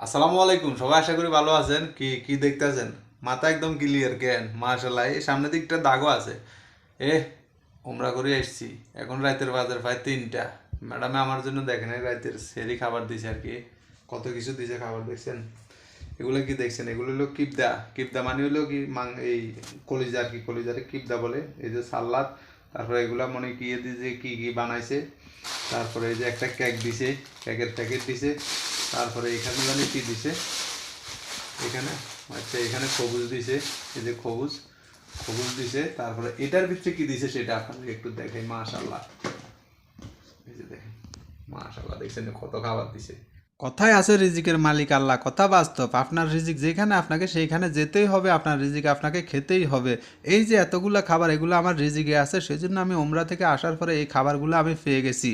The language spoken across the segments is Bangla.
আসসালামু আলাইকুম, সবাই আশা করি ভালো আছেন। কি কি দেখতেছেন? মাথা একদম ক্লিয়ার কেন? মাশাল্লাহ এই সামনের দিকটা দাগও আছে। এ, উমরা করে এসছি। এখন রাতের বাজার প্রায় তিনটা। ম্যাডামে আমার জন্য দেখেন রাতের সেরি খাবার দিছে আর কি। কত কিছু দিছে খাবার, দেখছেন? এগুলো কি দেখছেন? এগুলো হলো কিপদা কিপদা মানে হলো কি, মাং, এই কলিজা আর কি, কলিজারে কিপদা বলে। এই যে সাল্লাদ তারপরে এগুলা মনে কি দিয়েছে কি কি বানাইছে। তারপরে এই যে একটা কেক দিছে কেকের প্যাকেট দিছে। তারপরে এখানে জানি কি দিছে? এখানে? আচ্ছা এখানে সবুজ দিছে। এই যে সবুজ সবুজ দিছে। তারপরে এটার ভিতরে কি দিছে সেটা আপনাদের একটু দেখাই মাশাল্লাহ এই যে দেখেন মাশাল্লাহ দেখছেন কত খাবার দিছে। কথায় আছে রিজিকের মালিক আল্লাহ, কথা বাস্তব। আপনার রিজিক যেখানে আপনাকে, সেইখানে যেতেই হবে, আপনার রিজিক আপনাকে খেতেই হবে। এই যে এতগুলো খাবার, এগুলো আমার রিজিকে আছে সেই জন্য আমি ওমরা থেকে আসার পরে এই খাবারগুলো আমি পেয়ে গেছি।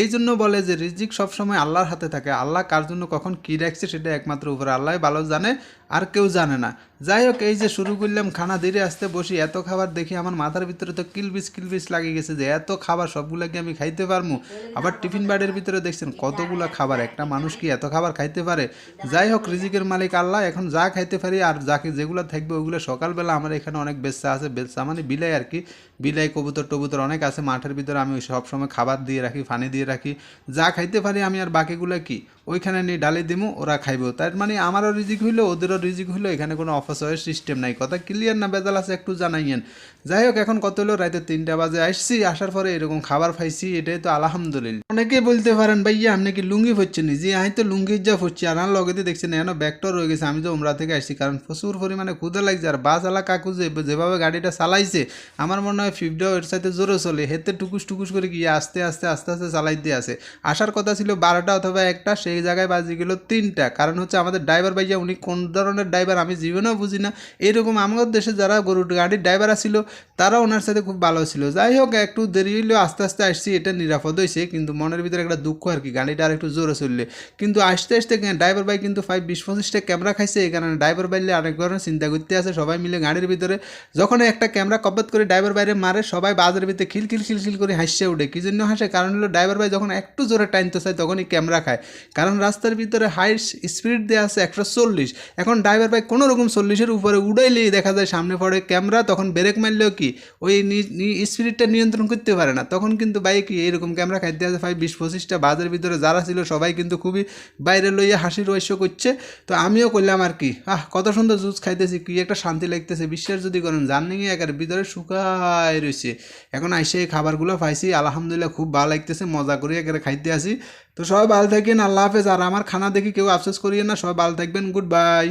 এই জন্য বলে যে রিজিক সবসময় আল্লাহর হাতে থাকে। আল্লাহ কার জন্য কখন কী রাখছে, সেটা একমাত্র উপরে আল্লাহ ভালো জানে, আর কেউ জানে না। যাই হোক এই যে শুরু করলাম, খানা ধীরে আসতে বসি, এত খাবার দেখি আমার মাথার ভিতরে তো কিলবিস কিলবিস লাগিয়ে গেছে যে এত খাবার সবগুলো কি আমি খাইতে পারব আবার টিফিন বাড়ির ভিতরে দেখছেন কতগুলো খাবার, একটা মানুষ কি এত খাবার খাইতে পারে? যাই হোক রিজিকের মালিক আল্লাহ, এখন যা খাইতে পারি আর যাকে যেগুলো থাকবে ওগুলো সকালবেলা আমার এখানে অনেক বেচা আছে, বেচা মানে বিলাই আর কি। বিলাই, কবুতর, টবুতর অনেক আছে, মাঠের ভিতরে আমি সবসময় খাবার দিয়ে রাখি পানি দিয়ে রাখি। যা খাইতে পারি আমি আর বাকিগুলো কি? ওইখানে নিয়ে ডালি দিমু, ওরা খাইবো। তার মানে আমারও রিজিক হইল, ওদেরও রিজিক হইল, এখানে কোনো অপচয়ের সিস্টেম নাই। কথা ক্লিয়ার না বেজাল আছে একটু জানাইয়েন। যাই হোক, এখন কত হলো রাতে তিনটা বাজে, আসছি, আসার পরে এরকম খাবার খাইছি, এটাই তো আলহামদুলিল্লাহ। অনেকে বলতে পারেন, ভাইয়া, আপনি কি লুঙ্গি ফুচ্ছেন জি, আমি তো লুঙ্গির যা ফুচ্ছি আর আমার লগেতে দেখছেন, এখনও ব্যাগটাও রয়ে গেছে, আমি তো উমরা থেকে আসছি, কারণ প্রচুর পরিমাণে ক্ষুদে লাগছে, আর বাস আলা কাকু যে, যেভাবে গাড়িটা চালাইছে, আমার মনে হয় ফিফটাও এর সাথে জোরে চলে হেতে টুকুস টুকুস করে গিয়ে আস্তে আস্তে আস্তে আস্তে চালাইতে আছে আসার কথা ছিল বারোটা অথবা একটা সেই জায়গায় বাজে গেল তিনটা। কারণ হচ্ছে আমাদের ড্রাইভার ভাইয়া, উনি কোন ধরনের ড্রাইভার আমি জীবনেও বুঝি না। এরকম আমাদের দেশে যারা গরু গাড়ির ড্রাইভার ছিল তারা ওনার সাথে খুব ভালো ছিল। যাই হোক, একটু দেরি হইলেও আস্তে আস্তে আসছি, এটা নিরাপদ হয়েছে কিন্তু মনের ভিতরে একটা দুঃখ আর কি, গাড়িটা আর একটু জোরে চললে। কিন্তু আসতে আসতে ড্রাইভার ভাই কিন্তু ফাইভ বিশ, পঁচিশটা ক্যামেরা খাইছে, এই কারণে ড্রাইভার বাইলে অনেক ধরনের চিন্তা করতে আছে, সবাই মিলে গাড়ির ভিতরে। যখন একটা ক্যামেরা কব্বত করে ড্রাইভার বাইরে মারে, সবাই বাজারের ভিতরে খিল খিল খিল খিল করে হাসছে উঠে। কি জন্য হাসে? কারণ হলো ড্রাইভার ভাই যখন একটু জোরে টাইনতে চায়, তখনই ক্যামেরা খায়। রাস্তার ভিতরে হাই স্পিড দেওয়া আছে একশো চল্লিশ। এখন ড্রাইভার ভাই কোনো রকম চল্লিশের উপরে উড়াইলেই দেখা যায় সামনে পড়ে ক্যামেরা তখন ব্রেক মারলেও কি? ওই স্পিডটা নিয়ন্ত্রণ করতে পারে না। তখন কিন্তু বাইক এরকম ক্যামেরা খাইতে আছে ফাইভ বিশ পঁচিশটা, বাজারের ভিতরে যারা ছিল সবাই কিন্তু খুবই বাইরে লইয়া হাসি রহস্য করছে। তো আমিও করলাম আর কি। আহ, কত সুন্দর জুস খাইতেছি, কি একটা শান্তি লাগতেছে। বিশ্বাস যদি করেন, জার্নিং একের ভিতরে শুকায় রয়েছে এখন আইসে এই খাবারগুলো পাইছি, আলহামদুলিল্লাহ খুব ভালো লাগতেছে, মজা করে একেবারে খাইতে আসি। তো সবাই ভালো থাকেন, আল্লাহ হাফেজ আর আমার খানা দেখি কেউ আফসোস করিয়ে না সবাই ভালো থাকবেন গুড বাই।